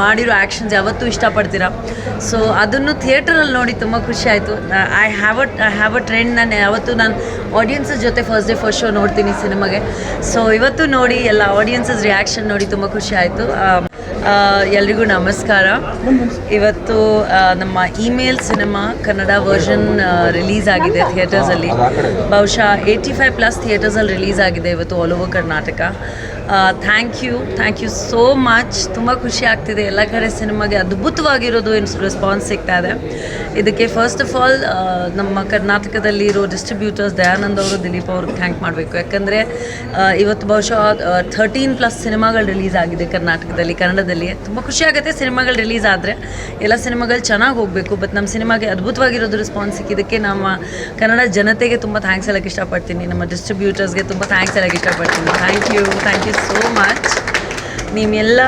ಮಾಡಿರೋ ಆ್ಯಕ್ಷನ್ಸ್ ಯಾವತ್ತೂ ಇಷ್ಟಪಡ್ತೀರಾ? ಸೊ ಅದನ್ನು ಥಿಯೇಟರಲ್ಲಿ ನೋಡಿ ತುಂಬ ಖುಷಿ ಆಯಿತು. I have a I have a trend ನಾನು ಯಾವತ್ತೂ ನಾನು ಆಡಿಯನ್ಸಸ್ ಜೊತೆ ಫಸ್ಟ್ ಡೇ ಫಸ್ಟ್ ಶೋ ನೋಡ್ತೀನಿ ಸಿನಿಮಾಗೆ. ಸೊ ಇವತ್ತು ನೋಡಿ ಎಲ್ಲ ಆಡಿಯನ್ಸಸ್ ರಿಯಾಕ್ಷನ್ ನೋಡಿ ತುಂಬ ಖುಷಿ ಆಯಿತು. ಎಲ್ರಿಗೂ ನಮಸ್ಕಾರ. ಇವತ್ತು ನಮ್ಮ email cinema Kannada version release ಆಗಿದೆ ಥಿಯೇಟರ್ಸಲ್ಲಿ ಬಹುಶಃ ಏಯ್ಟಿ ಫೈವ್ ಪ್ಲಸ್ ಥಿಯೇಟರ್ಸಲ್ಲಿ ರಿಲೀಸ್ ಆಗಿದೆ ಇವತ್ತು all over Karnataka thank you thank you so much ತುಂಬ ಖುಷಿ ಆಗ್ತಿದೆ. ಎಲ್ಲ ಕಡೆ ಸಿನಿಮಾಗೆ ಅದ್ಭುತವಾಗಿರೋದು ರೆಸ್ಪಾನ್ಸ್ ಸಿಗ್ತಾ ಇದೆ. ಇದಕ್ಕೆ ಫಸ್ಟ್ ಆಫ್ ಆಲ್ ನಮ್ಮ ಕರ್ನಾಟಕದಲ್ಲಿ ಇರೋ ಡಿಸ್ಟ್ರಿಬ್ಯೂಟರ್ಸ್ ದಯಾನಂದ್ ಅವರು, ದಿಲೀಪ್ ಅವ್ರಿಗೆ ಥ್ಯಾಂಕ್ ಮಾಡಬೇಕು. ಯಾಕಂದರೆ ಇವತ್ತು ಬಹುಶಃ ಥರ್ಟೀನ್ ಪ್ಲಸ್ ಸಿನಿಮಾಗಳು ರಿಲೀಸ್ ಆಗಿದೆ ಕರ್ನಾಟಕದಲ್ಲಿ, ಕನ್ನಡದಲ್ಲಿ. ತುಂಬ ಖುಷಿ ಆಗುತ್ತೆ ಸಿನಿಮಾಗಳು ರಿಲೀಸ್ ಆದರೆ. ಎಲ್ಲ ಸಿನಿಮಾಗಳು ಚೆನ್ನಾಗಿ ಹೋಗಬೇಕು ಬಟ್ ನಮ್ಮ ಸಿನಿಮಾಗೆ ಅದ್ಭುತವಾಗಿರೋದು ರೆಸ್ಪಾನ್ಸ್ ಸಿಕ್ಕಿದ್ದಕ್ಕೆ ನಮ್ಮ ಕನ್ನಡ ಜನತೆಗೆ ತುಂಬ ಥ್ಯಾಂಕ್ಸ್ ಹೇಳಕ್ಕೆ ಇಷ್ಟಪಡ್ತೀನಿ. ನಮ್ಮ ಡಿಸ್ಟ್ರಿಬ್ಯೂಟರ್ಸ್ಗೆ ತುಂಬ ಥ್ಯಾಂಕ್ಸ್ ಹೇಳಕ್ಕೆ ಇಷ್ಟಪಡ್ತೀನಿ. Thank you thank you so much ನೀವೆಲ್ಲ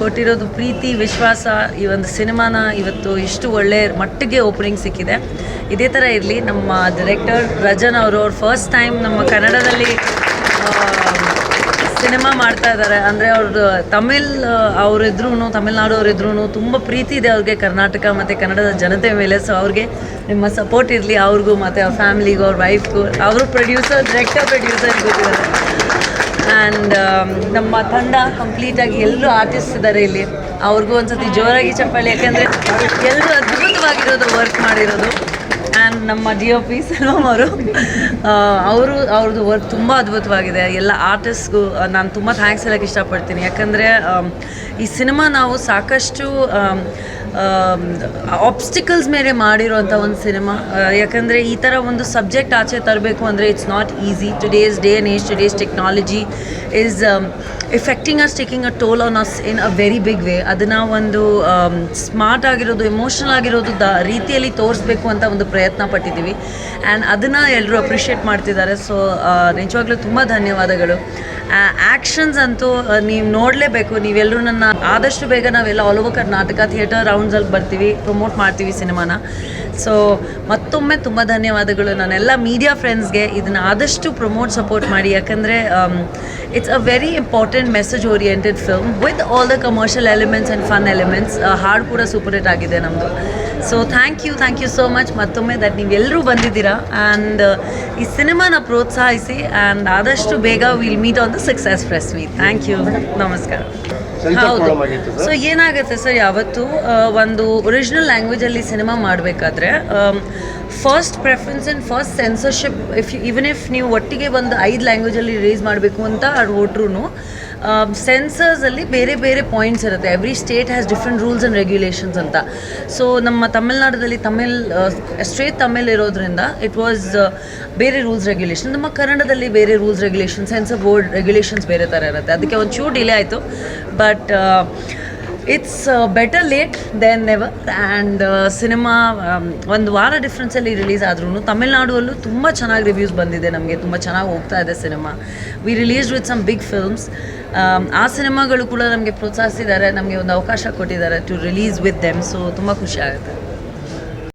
ಕೊಟ್ಟಿರೋದು ಪ್ರೀತಿ, ವಿಶ್ವಾಸ, ಈ ಒಂದು ಸಿನಿಮಾನ ಇವತ್ತು ಇಷ್ಟು ಒಳ್ಳೆ ಮಟ್ಟಿಗೆ ಓಪನಿಂಗ್ ಸಿಕ್ಕಿದೆ. ಇದೇ ಥರ ಇರಲಿ, ನಮ್ಮ ಡೈರೆಕ್ಟರ್ ರಜನ್ ಅವರು ಅವ್ರು ಫಸ್ಟ್ ಟೈಮ್ ನಮ್ಮ ಕನ್ನಡದಲ್ಲಿ ಸಿನಿಮಾ ಮಾಡ್ತಾ ಇದ್ದಾರೆ ಅಂದರೆ ಅವ್ರದ್ದು ತಮಿಳ್ ಅವರಿದ್ರು ತಮಿಳ್ನಾಡು ಅವರಿದ್ರೂ ತುಂಬ ಪ್ರೀತಿ ಇದೆ ಅವ್ರಿಗೆ, ಕರ್ನಾಟಕ ಮತ್ತು ಕನ್ನಡದ ಜನತೆ ಮೇಲೆ. ಸೊ ಅವ್ರಿಗೆ ನಿಮ್ಮ ಸಪೋರ್ಟ್ ಇರಲಿ, ಅವ್ರಿಗೂ ಮತ್ತು ಅವ್ರ ಫ್ಯಾಮಿಲಿಗೂ ಅವ್ರ ವೈಫ್ಗೂ ಅವರು ಪ್ರೊಡ್ಯೂಸರ್ ಡೈರೆಕ್ಟರ್ ಪ್ರೊಡ್ಯೂಸರ್ ಗೊತ್ತಿದ್ದಾರೆ ಆ್ಯಂಡ್ ನಮ್ಮ ತಂಡ ಕಂಪ್ಲೀಟಾಗಿ ಎಲ್ಲರೂ ಆರ್ಟಿಸ್ಟ್ ಇದ್ದಾರೆ ಇಲ್ಲಿ. ಅವ್ರಿಗೂ ಒಂದ್ಸತಿ ಜೋರಾಗಿ ಚಪ್ಪಾಳೆ, ಯಾಕಂದ್ರೆ ಎಲ್ಲರೂ ಅದ್ಭುತವಾಗಿರೋದು ವರ್ಕ್ ಮಾಡಿರೋದು. ಆ್ಯಂಡ್ ನಮ್ಮ ಜಿ ಒ ಪಿ ಸೆಲ್ವಮ್ ಅವರು ಅವರು, ಅವ್ರದ್ದು ವರ್ಕ್ ತುಂಬ ಅದ್ಭುತವಾಗಿದೆ. ಎಲ್ಲ ಆರ್ಟಿಸ್ಟ್ಗೂ ನಾನು ತುಂಬ ಥ್ಯಾಂಕ್ಸ್ ಹೇಳೋಕ್ಕೆ ಇಷ್ಟಪಡ್ತೀನಿ. ಯಾಕಂದರೆ ಈ ಸಿನಿಮಾ ನಾವು ಸಾಕಷ್ಟು ಆಬ್ಸ್ಟಿಕಲ್ಸ್ ಮೇಲೆ ಮಾಡಿರೋಂಥ ಒಂದು ಸಿನಿಮಾ. ಯಾಕಂದರೆ ಈ ಥರ ಒಂದು ಸಬ್ಜೆಕ್ಟ್ ಆಚೆ ತರಬೇಕು ಅಂದರೆ it's not easy today's day and age today's technology is affecting us taking a toll on us in a very big way ಅದನ್ನು ಒಂದು ಸ್ಮಾರ್ಟ್ ಆಗಿರೋದು ಎಮೋಷನಲ್ ಆಗಿರೋದು ದ ರೀತಿಯಲ್ಲಿ ತೋರಿಸ್ಬೇಕು ಅಂತ ಒಂದು ಪ್ರಯತ್ನ ಪಟ್ಟಿದ್ದೀವಿ ಆ್ಯಂಡ್ ಅದನ್ನು ಎಲ್ಲರೂ ಅಪ್ರಿಷಿಯೇಟ್ ಮಾಡ್ತಿದ್ದಾರೆ. ಸೊ ನಿಜವಾಗ್ಲೂ ತುಂಬ ಧನ್ಯವಾದಗಳು. ಆ್ಯಕ್ಷನ್ಸ್ ಅಂತೂ ನೀವು ನೋಡಲೇಬೇಕು. ನೀವೆಲ್ಲರೂ ನನ್ನ ಆದಷ್ಟು ಬೇಗ ನಾವೆಲ್ಲ ಆಲ್ ಓವರ್ ಕರ್ನಾಟಕ ಥಿಯೇಟರ್ ರೌಂಡ್ಸಲ್ಲಿ ಬರ್ತೀವಿ ಪ್ರಮೋಟ್ ಮಾಡ್ತೀವಿ ಸಿನಿಮಾನ. ಸೊ ಮತ್ತೊಮ್ಮೆ ತುಂಬ ಧನ್ಯವಾದಗಳು. ನಾನೆಲ್ಲ ಮೀಡಿಯಾ ಫ್ರೆಂಡ್ಸ್ಗೆ ಇದನ್ನು ಆದಷ್ಟು ಪ್ರಮೋಟ್ ಸಪೋರ್ಟ್ ಮಾಡಿ. ಯಾಕಂದರೆ it's a very important message oriented film with all the commercial elements and fun elements ಹಾಡು ಕೂಡ ಸೂಪರ್ ಹಿಟ್ ಆಗಿದೆ ನಮ್ಮದು so thank you thank you so much ಮತ್ತೊಮ್ಮೆ ದಟ್ ನೀವೆಲ್ಲರೂ ಬಂದಿದ್ದೀರಾ. ಆ್ಯಂಡ್ ಈ ಸಿನಿಮಾನ ಪ್ರೋತ್ಸಾಹಿಸಿ ಆ್ಯಂಡ್ ಆದಷ್ಟು ಬೇಗ will meet on the success press meet thank you ನಮಸ್ಕಾರ. ಹೌದು. ಸೊ ಏನಾಗುತ್ತೆ ಸರ್ ಯಾವತ್ತು? ಒಂದು ಒರಿಜಿನಲ್ ಲ್ಯಾಂಗ್ವೇಜಲ್ಲಿ ಸಿನಿಮಾ ಮಾಡಬೇಕಾದ್ರೆ first preference and first censorship if even if ನೀವು ಒಟ್ಟಿಗೆ ಒಂದು ಐದು ಲ್ಯಾಂಗ್ವೇಜಲ್ಲಿ ರಿಲೀಸ್ ಮಾಡಬೇಕು ಅಂತ ಹೊಟ್ರು ಸೆನ್ಸರ್ಸಲ್ಲಿ ಬೇರೆ ಬೇರೆ ಪಾಯಿಂಟ್ಸ್ ಇರುತ್ತೆ. Every state has different rules and regulations ಅಂತ. ಸೊ ನಮ್ಮ ತಮಿಳ್ನಾಡಲ್ಲಿ ತಮಿಳ್ ಸ್ಟ್ರೇಟ್ ತಮಿಳ್ ಇರೋದ್ರಿಂದ ಇಟ್ ವಾಸ್ ಬೇರೆ ರೂಲ್ಸ್ ರೆಗ್ಯುಲೇಷನ್ ನಮ್ಮ ಕನ್ನಡದಲ್ಲಿ ಬೇರೆ rules regulation censor board regulations ಬೇರೆ ಥರ ಇರುತ್ತೆ. ಅದಕ್ಕೆ ಒಂಚೂರು ಡಿಲೇ ಆಯಿತು. But it's better late than never and cinema ಒಂದು ವಾರ ಡಿಫ್ರೆನ್ಸಲ್ಲಿ ರಿಲೀಸ್ ಆದ್ರೂ ತಮಿಳ್ನಾಡುವಲ್ಲೂ ತುಂಬ ಚೆನ್ನಾಗಿ ರಿವ್ಯೂಸ್ ಬಂದಿದೆ ನಮಗೆ. ತುಂಬ ಚೆನ್ನಾಗಿ ಹೋಗ್ತಾ ಇದೆ cinema we released with some big films ಆ ಸಿನಿಮಾಗಳು ಕೂಡ ನಮಗೆ ಪ್ರೋತ್ಸಾಹಿಸಿದ್ದಾರೆ, ನಮಗೆ ಒಂದು ಅವಕಾಶ ಕೊಟ್ಟಿದ್ದಾರೆ to release with them so ತುಂಬ ಖುಷಿ ಆಗುತ್ತೆ.